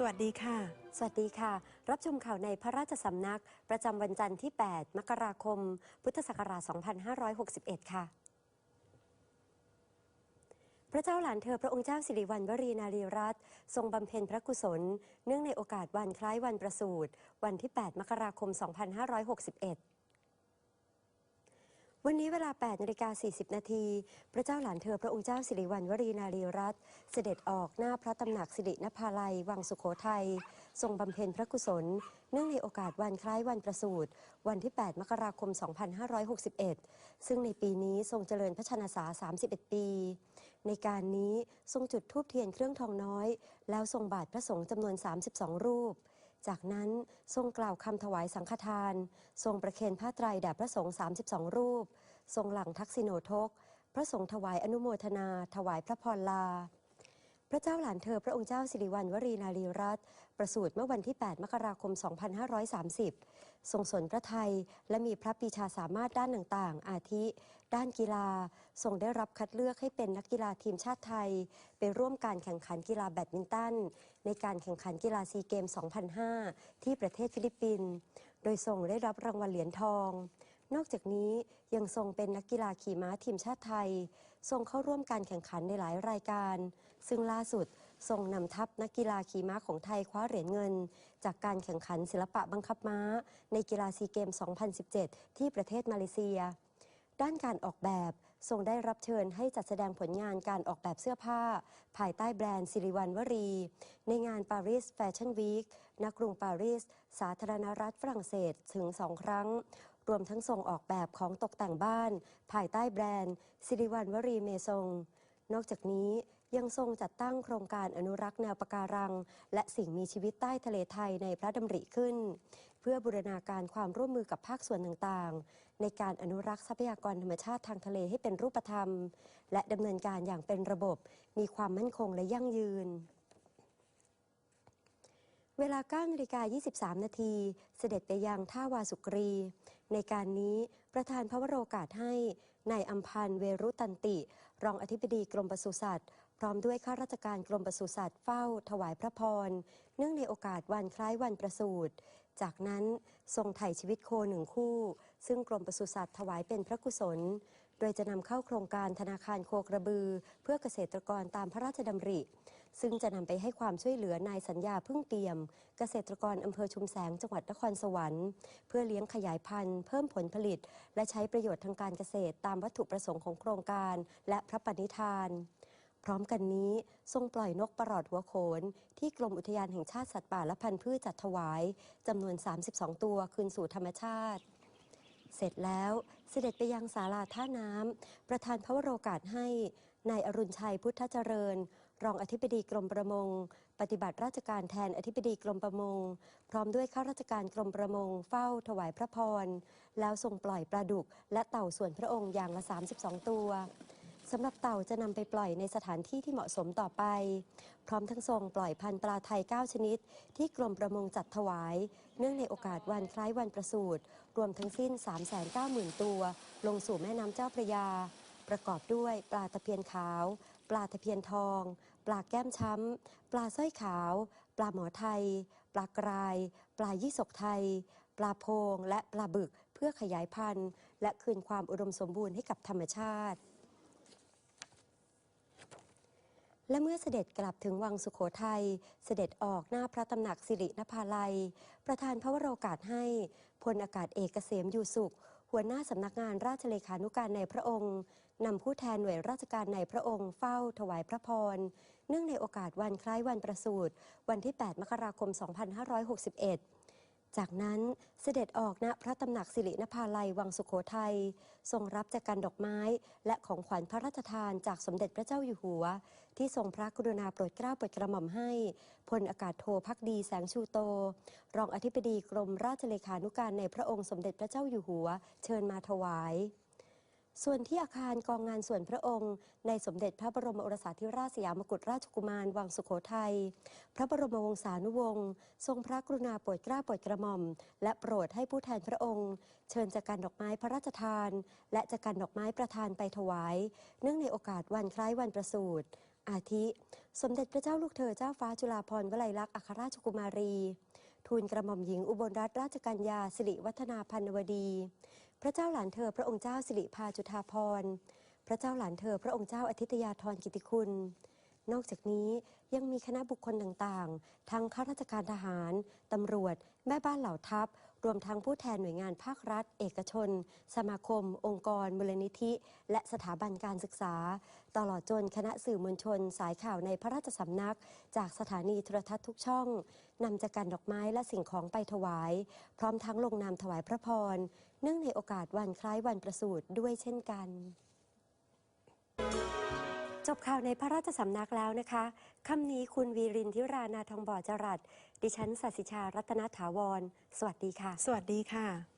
สวัสดีค่ะ สวัสดีค่ะ รับชมข่าวในพระราชสำนัก ประจำวันจันทร์ที่ 8 มกราคม พุทธศักราช 2561 ค่ะ พระเจ้าหลานเธอพระองค์เจ้าสิริวัณวรีนารีรัตน์ทรงบำเพ็ญพระกุศล เนื่องในโอกาสวันคล้ายวันประสูติวันที่ 8 มกราคม 2561 วันนี้เวลา 8นาฬิกา40 นาที พระเจ้าหลานเธอพระองค์เจ้าสิริวัณวรีนารีรัตน์เสด็จออกหน้าพระตำหนักสิรินภาลัย วังสุโขทัย ทรงบำเพ็ญพระกุศล เนื่องในโอกาสวันคล้ายวันประสูติวันที่ 8 มกราคม 2561 ซึ่งในปีนี้ทรงเจริญพระชนษา31 ปี ในการนี้ทรงจุดธูปเทียนเครื่องทองน้อย แล้วทรงบาทพระสงฆ์จำนวน 32 รูป จากนั้นทรงกล่าวคำถวายสังฆทาน ทรงประเคนผ้าไตรแด่พระสงฆ์32 รูป ทรงหลังทักษิโนทก พระสงฆ์ถวายอนุโมทนา ถวายพระพรลา พระเจ้าหลานเธอพระองค์เจ้าสิริวัณวรีนารีรัตน์ประสูติเมื่อวันที่ 8 มกราคม 2530 ทรงสนพระไทย และมีพระปีชาสามารถด้านต่างๆ อาทิ ด้านกีฬาทรงได้รับคัดเลือกให้เป็นนักกีฬาทีมชาติไทย ไปร่วมการแข่งขันกีฬาแบดมินตัน ในการแข่งขันกีฬาซีเกม 2005 ที่ประเทศฟิลิปปินส์โดยทรงได้รับรางวัลเหรียญทอง นอกจากนี้ยังทรงเป็นนักกีฬาขี่ม้าทีมชาติไทยทรงเข้าร่วมการแข่งขันในหลายรายการ ซึ่งล่าสุดทรงนำทัพนักกีฬาขี่ม้าของไทยคว้าเหรียญเงิน จากการแข่งขันศิลปะบังคับม้า ในกีฬาซีเกม 2017 ที่ประเทศมาเลเซีย ด้านการออกแบบทรงได้รับเชิญให้จัดแสดงผลงานการออกแบบเสื้อผ้า ภายใต้แบรนด์สิริวัณวรี ในงานปารีสแฟชั่นวีคณกรุงปารีส สาธารณรัฐฝรั่งเศสถึงสองครั้ง รวมทั้งทรงออกแบบของตกแต่งบ้าน ภายใต้แบรนด์สิริวัณวรีเมซงนอกจากนี้ยังทรงจัดตั้งโครงการอนุรักษ์แนวปะการัง และสิ่งมีชีวิตใต้ทะเลไทยในพระดำริขึ้น พื่อบูรณาการความร่วมมือกับภาคส่วนต่างๆ ในการอนุรักษ์ทรัพยากรธรรมชาติทางทะเลให้เป็นรูปธรรม และดำเนินการอย่างเป็นระบบ มีความมั่นคงและยั่งยืนเวลา9นาฬิกา23 นาที เสด็จไปยังท่าวาสุกรี ในการนี้ประธานพระวโรกาสให้นายอัมพันธ์เวรุตันติ รองอธิบดีกรมปศุสัตว์ พร้อมด้วยข้าราชการกรมปศุสัตว์เฝ้า ถวายพระพร เนื่องในโอกาสวันคล้ายวันประสูติ จากนั้นทรงไถ่ชีวิตโคหนึ่งคู่ ซึ่งกรมปศุสัตว์ถวายเป็นพระกุศล โดยจะนำเข้าโครงการธนาคารโคกระบือ เพื่อเกษตรกรตามพระราชดำริ ซึ่งจะนำไปให้ความช่วยเหลือนายสัญญาพึ่งเปี่ยม เกษตรกรอำเภอชุมแสงจังหวัดนครสวรรค์ เพื่อเลี้ยงขยายพันธุ์ เพิ่มผลผลิต และใช้ประโยชน์ทางการเกษตร ตามวัตถุประสงค์ของโครงการ และพระปณิธาน พร้อมกันนี้ทรงปล่อยนกประหลอดหัวโขน ที่กรมอุทยานแห่งชาติสัตว์ป่าและพันธุ์พืชจัดถวายจำนวน 32 ตัวคืนสู่ธรรมชาติ เสร็จแล้วเสด็จไปยังศาลาท่าน้ำประธานพระวโรกาสให้นายอรุณชัยพุทธเจริญ รองอธิบดีกรมประมง ปฏิบัติราชการแทนอธิบดีกรมประมง พร้อมด้วยข้าราชการกรมประมง เฝ้าถวายพระพร แล้วทรงปล่อยปลาดุก และเต่าส่วนพระองค์อย่างละ 32 ตัว สำหรับเต่าจะนำไปปล่อยในสถานที่ที่เหมาะสมต่อไป พร้อมทั้งทรงปล่อยพันธุ์ปลาไทย 9 ชนิด ที่กรมประมงจัดถวาย เนื่องในโอกาสวันคล้ายวันประสูติรวมทั้งสิ้น 390,000 ตัว ลงสู่แม่น้ำเจ้าพระยา ประกอบด้วยปลาตะเพียนขาว ปลาตะเพียนทอง ปลาแก้มช้ำ ปลาสร้อยขาว ปลาหมอไทย ปลากราย ปลายี่สกไทย ปลาโพง และปลาบึกเพื่อขยายพันธุ์ และคืนความอุดมสมบูรณ์ให้กับธรรมชาติ และเมื่อเสด็จกลับถึงวังสุขโขทัย เสด็จออกหน้าพระตำหนักสิรินภาลัย ประธานพระวโรกาสให้พลอากาศเอกเกษมอยู่สุข หัวหน้าสำนักงานราชเลขานุการในพระองค์นำผู้แทนหน่วยราชการในพระองค์เฝ้าถวายพระพร เนื่องในโอกาสวันคล้ายวันประสูติวันที่ 8 มกราคม 2561 จากนั้นเสด็จออกณพระตำหนักสิรินภาลัยวังสุโขทัยทรงรับจากการดอกไม้ และของขวัญพระราชทานจากสมเด็จพระเจ้าอยู่หัว ที่ทรงพระกรุณาโปรดเกล้าโปรดกระหม่อมให้พลอากาศโทพักดีแสงชูโต รองอธิบดีกรมราชเลขานุการในพระองค์สมเด็จพระเจ้าอยู่หัว เชิญมาถวาย ส่วนที่อาคารกองงานส่วนพระองค์ ในสมเด็จพระบรมโอรสาธิราชสยามกุฎราชกุมารวังสุโขทัย พระบรมวงศานุวงศ์ทรงพระกรุณาโปรดเกล้าโปรดกระหม่อม และโปรดให้ผู้แทนพระองค์ เชิญจากการดอกไม้พระราชทาน และจากการดอกไม้ประทานไปถวาย เนื่องในโอกาสวันคล้ายวันประสูติอาทิ สมเด็จพระเจ้าลูกเธอเจ้าฟ้าจุฬาภรณ์วลัยลักษณ์อัครราชกุมารี ทูลกระหม่อมหญิงอุบลรัตนราชกัญญาสิริวัฒนาพันวดี พระเจ้าหลานเธอพระองค์เจ้าสิริพาจุฑาภรณ์พระเจ้าหลานเธอพระองค์เจ้าอาทิตยาธรกิติคุณ นอกจากนี้ยังมีคณะบุคคลต่างๆ ทั้งข้าราชการทหาร ตำรวจ แม่บ้านเหล่าทัพ รวมทั้งผู้แทนหน่วยงานภาครัฐ เอกชน สมาคม องค์กร มูลนิธิ และสถาบันการศึกษา ตลอดจนคณะสื่อมวลชน สายข่าวในพระราชสำนัก จากสถานีโทรทัศน์ทุกช่องนำจักรดอกไม้และสิ่งของไปถวาย พร้อมทั้งลงนามถวายพระพร เนื่องในโอกาสวันคล้ายวันประสูติด้วยเช่นกัน จบข่าวในพระราชสำนักแล้วนะคะค่ำนี้คุณวีรินทิรานาทองบ่อจรัสดิฉันสัสิชารัตนถาวร สวัสดีค่ะ สวัสดีค่ะ